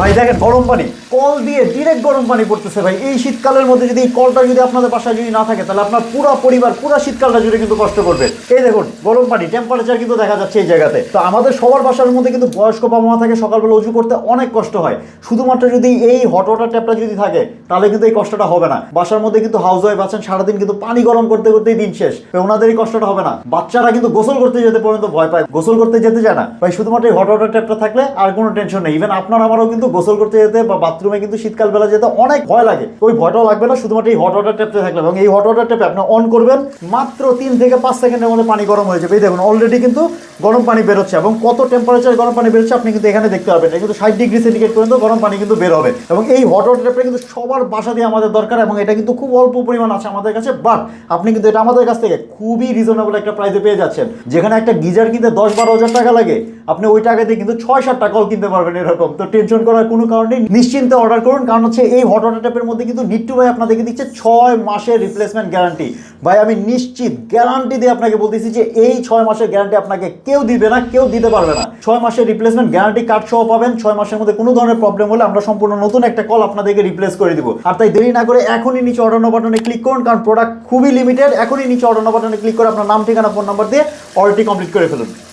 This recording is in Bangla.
ভাই, দেখেন, গরম পানি। কল দিয়ে ডিরেক্ট গরম পানি পড়তেছে ভাই। এই শীতকালের মধ্যে যদি এই কলটা যদি আপনাদের বাসায় যদি না থাকে, তাহলে আপনার পুরো পরিবার, পুরো শীতকালটা জুড়ে কিন্তু কষ্ট করবে। এই দেখুন, গরম পানি টেম্পারেচার কিন্তু দেখা যাচ্ছে এই জায়গাতে। তো আমাদের সবার বাসার মধ্যে কিন্তু বয়স্ক বাবা মা থাকে, সকালবেলা উজু করতে অনেক কষ্ট হয়। শুধুমাত্র যদি এই হট ওয়াটার ট্যাপটা যদি থাকে, তাহলে কিন্তু এই কষ্টটা হবে না। বাসার মধ্যে কিন্তু হাউস ওয়াইফ আছেন, সারাদিন কিন্তু পানি গরম করতে করতেই দিন শেষ। ওনাদের এই কষ্টটা হবে না। বাচ্চারা কিন্তু গোসল করতে যেতে পর্যন্ত ভয় পায়। গোসল করতে যেতে যায় না। ভাই, শুধুমাত্র এই হট ওয়াটার ট্যাপটা থাকলে আর কোনো টেনশন নেই। ইভেন আপনার, আমারও কিন্তু গোসল করতে যেতে বা বাথরুমে কিন্তু শীতকাল বেলা যেতে অনেক ভয় লাগে। ওই ভয়টাও লাগবে না, শুধুমাত্র এই হট ওয়াটার ট্যাপটা থাকলে। এবং এই হট ওয়াটার ট্যাপে আপনি অন করবেন, মাত্র তিন থেকে পাঁচ সেকেন্ডের মধ্যে পানি গরম হয়ে যাবে। এই দেখুন অলরেডি কিন্তু গরম পানি বেরোচ্ছে এবং কত টেম্পারেচার গরম পানি বেরোচ্ছে আপনি কিন্তু এখানে দেখতে পাবেন কিন্তু ষাট ডিগ্রি সেন্টিগ্রেড পর্যন্ত গরম পানি কিন্তু বের হবে। এবং এই হট ওয়াটার ট্যাপটা কিন্তু সবার বাসা দিয়ে আমাদের দরকার এবং এটা কিন্তু খুব অল্প পরিমাণ আছে আমাদের কাছে। বাট আপনি কিন্তু এটা আমাদের কাছ থেকে খুবই রিজনেবল একটা প্রাইসে পেয়ে যাচ্ছেন। যেখানে একটা গিজার কিনতে দশ বারো হাজার টাকা লাগে। আপনি ওই টাকা দিয়ে কিন্তু ছয় সাত টাকাও কিনতে পারবেন এরকম। তো টেনশন করার কোনো কারণ নেই। নিশ্চিন্তে অর্ডার করুন। কারণ হচ্ছে এই হট ওয়াটার ট্যাপের মধ্যে কিন্তু নিট্টু ভাই আপনাদেরকে দিচ্ছে ছয় মাসের রিপ্লেসমেন্ট গ্যারান্টি ভাই, আমি নিশ্চিত গ্যারান্টি দিয়ে আপনাকে বলতেছি যে এই ছয় মাসের গ্যারান্টি আপনাকে কেউ দিবে না, কেউ দিতে পারবে না। ছয় মাসের রিপ্লেসমেন্ট গ্যারান্টি কার্ড সহ পাবেন। ছয় মাসের মধ্যে কোনো ধরনের প্রবলেম হলে আমরা সম্পূর্ণ নতুন একটা কল আপনাদেরকে রিপ্লেস করে দিব। আর তাই দেরি না করে এখনই নিচে অর্ডার বাটনে ক্লিক করুন, কারণ প্রোডাক্ট খুবই লিমিটেড এখনই নিচে অর্ডার বাটনে ক্লিক করে আপনার নাম, ঠিকানা ফোন নাম্বার দিয়ে অর্ডারটি কমপ্লিট করে ফেলুন।